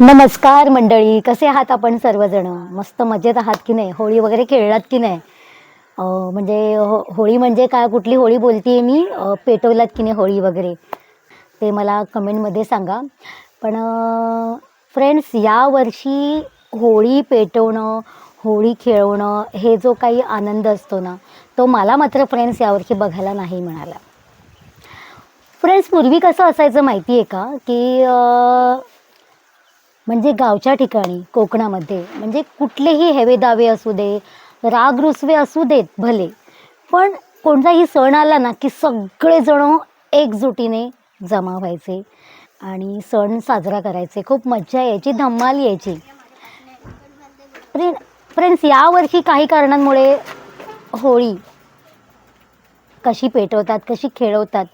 नमस्कार मंडळी कसे आहात आपण सर्वजण? मस्त मजेत आहात की नाही? होळी वगैरे खेळलात की नाही? म्हणजे हो होळी म्हणजे काय? कुठली होळी बोलते मी? पेटवलात की नाही होळी वगैरे? ते मला कमेंटमध्ये सांगा. पण फ्रेंड्स यावर्षी होळी पेटवणं होळी खेळवणं हे जो काही आनंद असतो ना तो मला मात्र फ्रेंड्स यावर्षी बघायला नाही मिळाला. फ्रेंड्स पूर्वी कसं असायचं माहिती आहे का की म्हणजे गावच्या ठिकाणी कोकणामध्ये. म्हणजे कुठलेही हेवे दावे असू दे राग रुसवे असू देत भले. पण कोणताही सण आला ना की सगळेजण एकजुटीने जमा व्हायचे आणि सण साजरा करायचे. खूप मज्जा यायची धम्माल यायची. फ्रेंड फ्रेंड्स यावर्षी काही कारणांमुळे होळी कशी पेटवतात कशी खेळवतात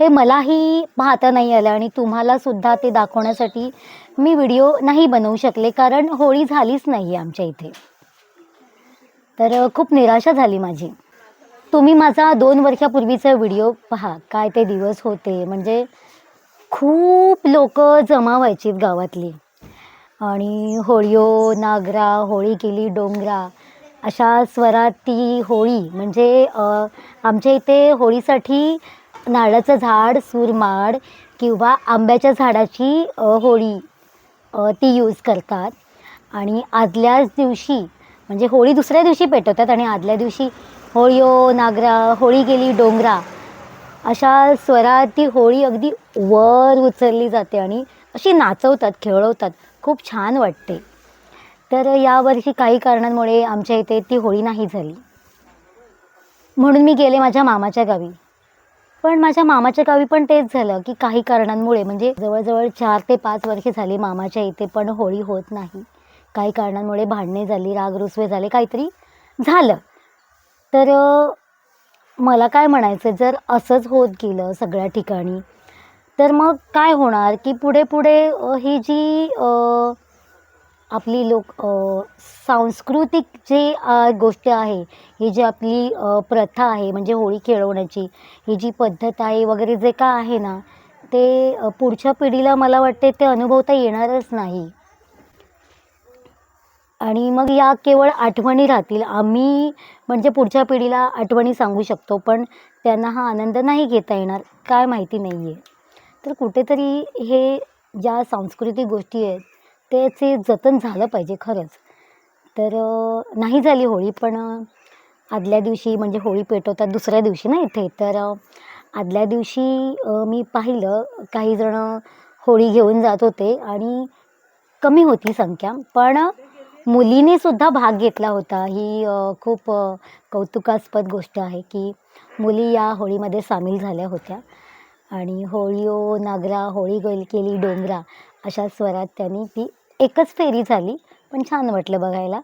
हे मलाही पाहता नाही आलं आणि तुम्हाला सुद्धा ते दाखवण्यासाठी मी व्हिडिओ नाही बनवू शकले कारण होळी झालीच नाही आहे आमच्या इथे. तर खूप निराशा झाली माझी. तुम्ही माझा दोन वर्षापूर्वीचा व्हिडिओ पहा काय ते दिवस होते. म्हणजे खूप लोक जमा व्हायचीत गावातली. आणि होळीओ नागरा होळी केली डोंगरा अशा स्वरात ती होळी. म्हणजे आमच्या इथे होळीसाठी नारळाचं झाड सुरमाड किंवा आंब्याच्या झाडाची होळी ती यूज करतात. आणि आदल्याच दिवशी म्हणजे होळी दुसऱ्या दिवशी पेटवतात आणि आदल्या दिवशी होळीओ नागरा होळी गेली डोंगरा अशा स्वरात ती होळी अगदी वर उचलली जाते आणि अशी नाचवतात खेळवतात. खूप छान वाटते. तर यावर्षी काही कारणांमुळे आमच्या इथे ती होळी नाही झाली. म्हणून मी गेले माझ्या मामाच्या गावी. पण माझ्या मामाच्या गावी पण तेच झालं की काही कारणांमुळे म्हणजे जवळजवळ चार ते पाच वर्षे झाली मामाच्या इथे पण होळी होत नाही. काही कारणांमुळे भांडणे झाली राग रुसवे झाले काहीतरी झालं. तर मला काय म्हणायचं जर असंच होत गेलं सगळ्या ठिकाणी तर मग काय होणार की पुढे पुढे ही जी आपली लोक सांस्कृतिक जे गोष्ट आहे ही जी आपली प्रथा आहे म्हणजे होळी खेळवण्याची ही जी पद्धत आहे वगैरे जे काय आहे ना ते पुढच्या पिढीला मला वाटते ते अनुभवता येणारच नाही. आणि मग या केवळ आठवणी राहतील. आम्ही म्हणजे पुढच्या पिढीला आठवणी सांगू शकतो पण त्यांना हा आनंद नाही घेता येणार काय माहिती नाही आहे तर कुठेतरी हे ज्या सांस्कृतिक गोष्टी आहेत त्याचे जतन झालं पाहिजे खरंच. तर नाही झाली होळी पण आदल्या दिवशी म्हणजे होळी पेटवतात दुसऱ्या दिवशी ना इथे. तर आदल्या दिवशी मी पाहिलं काही जण होळी घेऊन जात होते आणि कमी होती संख्या पण मुलीने सुद्धा भाग घेतला होता. ही खूप कौतुकास्पद गोष्ट आहे की मुली या होळीमध्ये सामील झाल्या होत्या. आणि होळीओ नागरा होळी गोल केली डोंगरा अशा स्वरात त्यांनी ती एकच फेरी झाली पण छान वाटलं बघायला.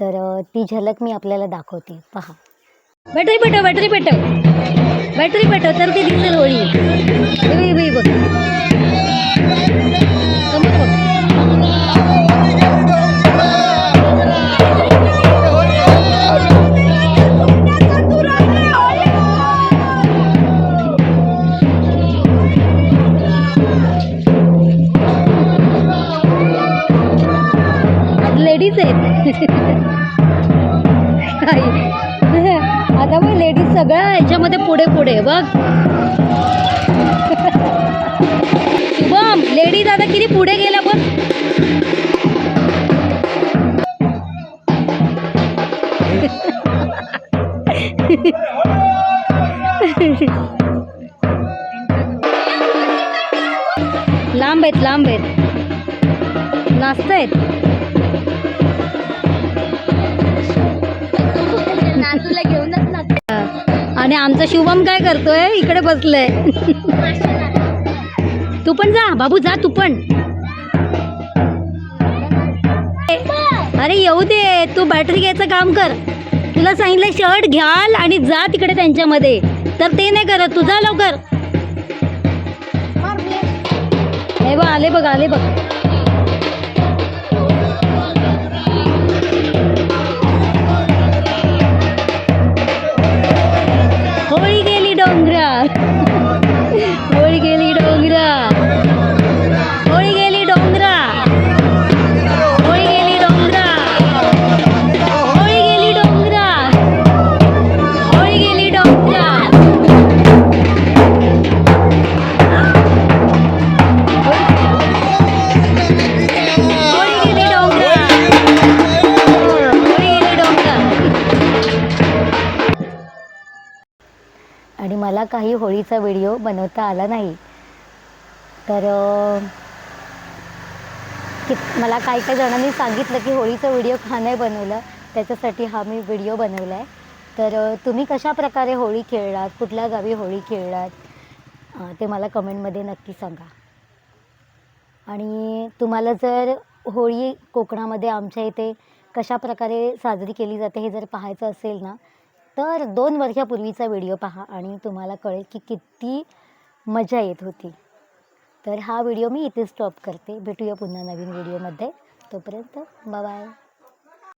तर ती झलक मी आपल्याला दाखवते. पहा. बॅटरी पेटव बॅटरी पेटव बॅटरी पेटव तर ती दिसेल होळी. बघ, लेडीज आहेत. काही. आता मग लेडीज सगळ्या ह्याच्यामध्ये पुढे पुढे बघ. शुभम लेडीज आता किती पुढे गेल्या बघ. लांब आहेत लांब आहेत. नाचतायत. नातूला घेऊनच ना आणि आमचा शुभम काय करतोय? इकडे बसलाय. तू पण जा बाबू जा तू पण. अरे येऊ दे तू बॅटरी घ्यायचं काम कर. तुला सांगितलं शर्ट घ्याल आणि जा तिकडे त्यांच्यामध्ये. तर ते नाही करत तू जा लवकर. हे बघ आले बघ आले बघ. मला काही होळीचा व्हिडिओ बनवता आला नाही. तर की मला काही काही जणांनी सांगितलं की होळीचा व्हिडिओ का नाही बनवला त्याच्यासाठी हा मी व्हिडिओ बनवला आहे तर तुम्ही कशा प्रकारे होळी खेळलात कुठल्या गावी होळी खेळलात ते मला कमेंटमध्ये नक्की सांगा. आणि तुम्हाला जर होळी कोकणामध्ये आमच्या इथे कशा प्रकारे साजरी केली जाते हे जर पाहायचं असेल ना तर दोन वर्षापूर्वीचा व्हिडिओ पहा आणि तुम्हाला कळेल की किती मजा येत होती. तर हा व्हिडिओ मी इथे स्टॉप करते. भेटूया पुन्हा नवीन व्हिडिओमध्ये. तोपर्यंत बाय